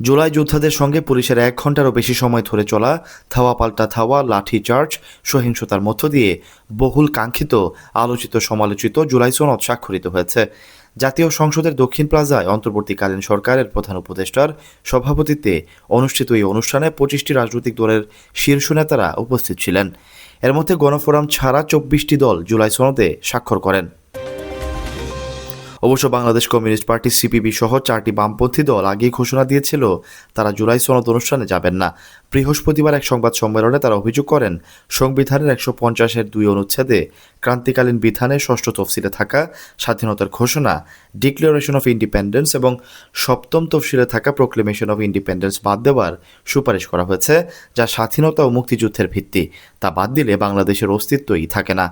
জুলাই যোদ্ধাদের সঙ্গে পুলিশের এক ঘন্টারও বেশি সময় ধরে চলা থাওয়া পাল্টা থাওয়া লাঠি চার্জ, সহিংসতার মধ্য দিয়ে বহুল কাঙ্ক্ষিত, আলোচিত, সমালোচিত জুলাই সনদ স্বাক্ষরিত হয়েছে। জাতীয় সংসদের দক্ষিণ প্লাজায় অন্তর্বর্তীকালীন সরকারের প্রধান উপদেষ্টার সভাপতিত্বে অনুষ্ঠিত এই অনুষ্ঠানে পঁচিশটি রাজনৈতিক দলের শীর্ষ নেতারা উপস্থিত ছিলেন। এর মধ্যে গণফোরাম ছাড়া চব্বিশটি দল জুলাই সনদে স্বাক্ষর করেন। অবশ্য বাংলাদেশ কমিউনিস্ট পার্টি সিপিবি সহ চারটি বামপন্থী দল আগেই ঘোষণা দিয়েছিল, তারা জুলাই সনদ অনুষ্ঠানে যাবেন না। বৃহস্পতিবার এক সংবাদ সম্মেলনে তারা অভিযোগ করেন, সংবিধানের একশো পঞ্চাশের দুই অনুচ্ছেদে ক্রান্তিকালীন বিধানে ষষ্ঠ তফসিলে থাকা স্বাধীনতার ঘোষণা ডিক্লারেশন অফ ইন্ডিপেন্ডেন্স এবং সপ্তম তফসিলে থাকা প্রোক্লেমেশন অফ ইন্ডিপেন্ডেন্স বাদ দেওয়ার সুপারিশ করা হয়েছে, যা স্বাধীনতা ও মুক্তিযুদ্ধের ভিত্তি। তা বাদ দিলে বাংলাদেশের অস্তিত্বই থাকে না।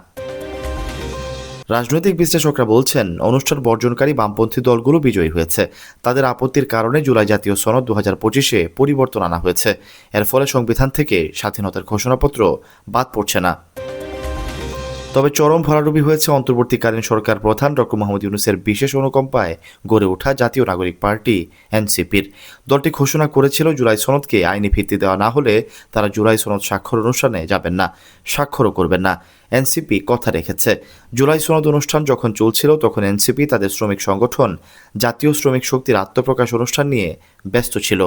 রাজনৈতিক বিশ্লেষকরা বলছেন, অনুষ্ঠান বর্জনকারী বামপন্থী দলগুলো বিজয়ী হয়েছে। তাদের আপত্তির কারণে জুলাই জাতীয় সনদ দু হাজার পঁচিশে পরিবর্তন আনা হয়েছে। এর ফলে সংবিধান থেকে স্বাধীনতার ঘোষণাপত্র বাদ পড়ছে না। তবে চরম ভরাডুবি হয়েছে অন্তর্বর্তীকালীন সরকার প্রধান ডক্টর মোহাম্মদ ইউনুসের বিশেষ অনুকম্পায় গড়ে ওঠা জাতীয় নাগরিক পার্টি, এনসিপির। দলটি ঘোষণা করেছিল জুলাই সনদকে আইনি ভিত্তি দেওয়া না হলে তারা জুলাই সনদ স্বাক্ষর অনুষ্ঠানে যাবেন না, স্বাক্ষরও করবেন না, এনসিপি কথা রেখেছে। জুলাই সনদ অনুষ্ঠান যখন চলছিল তখন এনসিপি তাদের শ্রমিক সংগঠন, জাতীয় শ্রমিক শক্তির আত্মপ্রকাশ অনুষ্ঠান নিয়ে ব্যস্ত ছিল।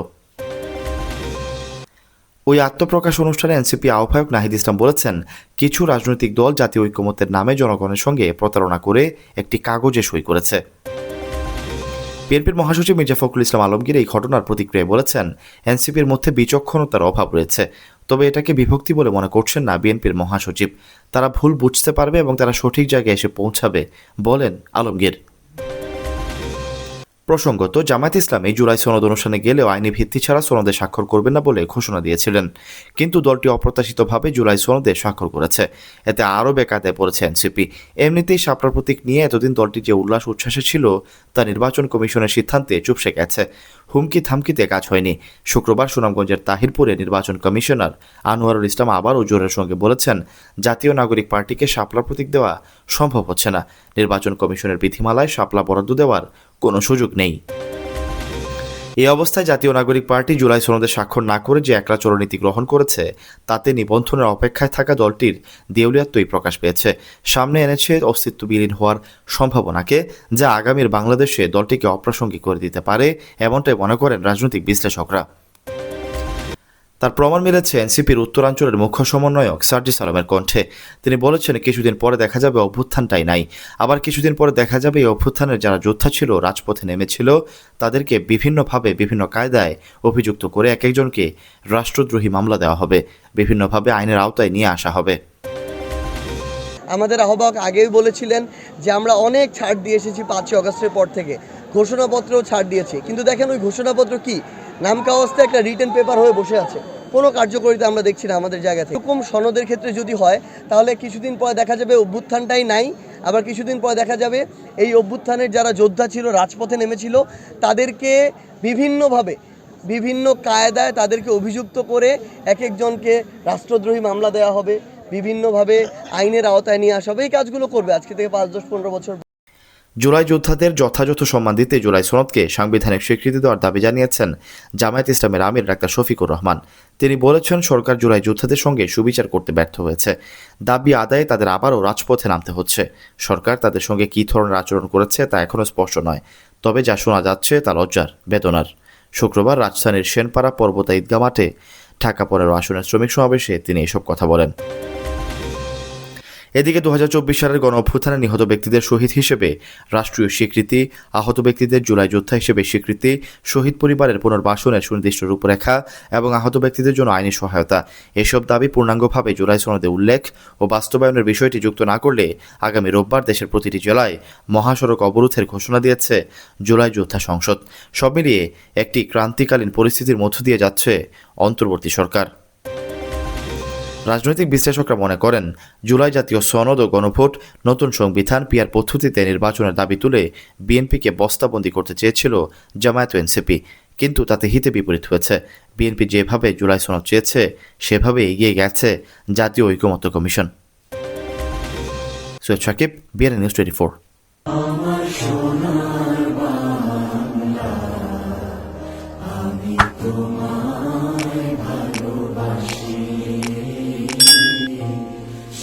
ওই আত্মপ্রকাশ অনুষ্ঠানে এনসিপি আহ্বায়ক নাহিদ ইসলাম বলেছেন, কিছু রাজনৈতিক দল জাতীয় ঐক্যমত্যের নামে জনগণের সঙ্গে প্রতারণা করে একটি কাগজে সই করেছে। বিএনপির মহাসচিব মির্জা ফখরুল ইসলাম আলমগীর এই ঘটনার প্রতিক্রিয়ায় বলেছেন, এনসিপির মধ্যে বিচক্ষণতার অভাব রয়েছে। তবে এটাকে বিভক্তি বলে মনে করছেন না বিএনপির মহাসচিব। তারা ভুল বুঝতে পারবে এবং তারা সঠিক জায়গায় এসে পৌঁছাবে, বলেন আলমগীর। প্রসঙ্গত, জামায়াত ইসলামী জুলাই সনদ অনুষ্ঠানে গেলেও আইনি ভিত্তি ছাড়া সনদে স্বাক্ষর করবে না বলে ঘোষণা দিয়েছিলেন। কিন্তু দলটি অপ্রত্যাশিতভাবে জুলাই সনদে স্বাক্ষর করেছে। এতে আরও বেকাতে পড়েছে এনসিপি। এমনিতেই শাপলার প্রতীক নিয়ে এতদিন দলটি যে উল্লাস উচ্ছ্বাসে ছিল, তা নির্বাচন কমিশনের সিদ্ধান্তে চুপসে গেছে। হুমকি থামকিতে কাজ হয়নি। শুক্রবার সুনামগঞ্জের তাহিরপুরে নির্বাচন কমিশনার আনোয়ারুল ইসলাম আবারও জোরের সঙ্গে বলেছেন, জাতীয় নাগরিক পার্টিকে শাপলা প্রতীক দেওয়া সম্ভব হচ্ছে না। নির্বাচন কমিশনের বিধিমালায় শাপলা বরাদ্দ দেওয়ার কোনো সুযোগ নেই। এই অবস্থায় জাতীয় নাগরিক পার্টি জুলাই সনদে স্বাক্ষর না করে যে একলা চলনীতি গ্রহণ করেছে, তাতে নিবন্ধনের অপেক্ষায় থাকা দলটির দেউলিয়াত্বই প্রকাশ পেয়েছে। সামনে এনেছে অস্তিত্ব বিলীন হওয়ার সম্ভাবনাকে, যা আগামীর বাংলাদেশে দলটিকে অপ্রাসঙ্গিক করে দিতে পারে, এমনটাই মনে করেন রাজনৈতিক বিশ্লেষকরা। তার প্রমাণ মিলেছে এনসিপির উত্তরাঞ্চলের মুখ্য সমন্বয়ক সার্জিস আলমের কণ্ঠে। তিনি বলেছেন, কিছুদিন পরে দেখা যাবে অভ্যুত্থানটাই নাই। আবার কিছুদিন পরে দেখা যাবে এই অভ্যুত্থানের যারা যোদ্ধা ছিল, রাজপথে নেমেছিল, তাদেরকে বিভিন্নভাবে বিভিন্ন কায়দায় অভিযুক্ত করে এক একজনকে রাষ্ট্রদ্রোহী মামলা দেওয়া হবে। বিভিন্নভাবে আইনের আওতায় নিয়ে আসা হবে। আমাদের আহ্বায়ক আগেই বলেছিলেন যে, আমরা অনেক ছাড় দিয়ে এসেছি পাঁচই অগস্টের পর থেকে। ঘোষণাপত্রও ছাড় দিয়েছি। কিন্তু দেখেন, ওই ঘোষণাপত্র কি? নাম কাগজটা একটা রিটেন পেপার হয়ে বসে আছে। কোনো কার্যকরিতা আমরা দেখছি না আমাদের জায়গা এরকম সনদের ক্ষেত্রে যদি হয়, তাহলে কিছুদিন পরে দেখা যাবে অভ্যুত্থানটাই নাই। আবার কিছুদিন পরে দেখা যাবে এই অভ্যুত্থানের যারা যোদ্ধা ছিল, রাজপথে নেমেছিল, তাদেরকে বিভিন্নভাবে, বিভিন্ন কায়দায় তাদেরকে অভিযুক্ত করে এক একজনকে রাষ্ট্রদ্রোহী মামলা দেওয়া হবে। বিভিন্নভাবে আইনের আওতায় নিয়ে আসা হবে। এই কাজগুলো করবে। আজকে থেকে পাঁচ, দশ, পনেরো বছর জুলাই যোদ্ধাদের যথাযথ সম্মান দিতে জুলাই সনদকে সাংবিধানিক স্বীকৃতি দেওয়ার দাবি জানিয়েছেন জামায়াত ইসলামের আমির ডাক্তার শফিকুর রহমান। তিনি বলেছেন, সরকার জুলাই যোদ্ধাদের সঙ্গে সুবিচার করতে ব্যর্থ হয়েছে। দাবি আদায়ে তাদের আবারও রাজপথে নামতে হচ্ছে। সরকার তাদের সঙ্গে কী ধরনের আচরণ করেছে তা এখনও স্পষ্ট নয়। তবে যা শোনা যাচ্ছে তা লজ্জার বেদনার। শুক্রবার রাজধানীর সেনপাড়া পর্বতা ঈদগা মাঠে ঢাকা পনেরো আসনের শ্রমিক সমাবেশে তিনি এসব কথা বলেন। এদিকে দু হাজার চব্বিশ সালের গণ অভ্যুত্থানে নিহত ব্যক্তিদের শহীদ হিসেবে রাষ্ট্রীয় স্বীকৃতি, আহত ব্যক্তিদের জুলাই যোদ্ধা হিসেবে স্বীকৃতি, শহীদ পরিবারের পুনর্বাসনের সুনির্দিষ্ট রূপরেখা এবং আহত ব্যক্তিদের জন্য আইনি সহায়তা। এসব দাবি পূর্ণাঙ্গভাবে জুলাই সনদে উল্লেখ ও বাস্তবায়নের বিষয়টি যুক্ত না করলে আগামী রোববার দেশের প্রতিটি জেলায় মহাসড়ক অবরোধের ঘোষণা দিয়েছে জুলাই যোদ্ধা সংসদ। সব মিলিয়ে একটি ক্রান্তিকালীন পরিস্থিতির মধ্য দিয়ে যাচ্ছে অন্তর্বর্তী সরকার। রাজনৈতিক বিশ্লেষকরা মনে করেন, জুলাই জাতীয় সনদ ও গণভোট, নতুন সংবিধান পিয়ার পদ্ধতিতে নির্বাচনের দাবি তুলে বিএনপিকে বস্তাবন্দি করতে চেয়েছিল জামায়াত এনসিপি। কিন্তু তাতে হিতে বিপরীত হয়েছে। বিএনপি যেভাবে জুলাই সনদ চেয়েছে, সেভাবে এগিয়ে গেছে জাতীয় ঐকমত্য commission. Syed Sakib, BRN news twenty four.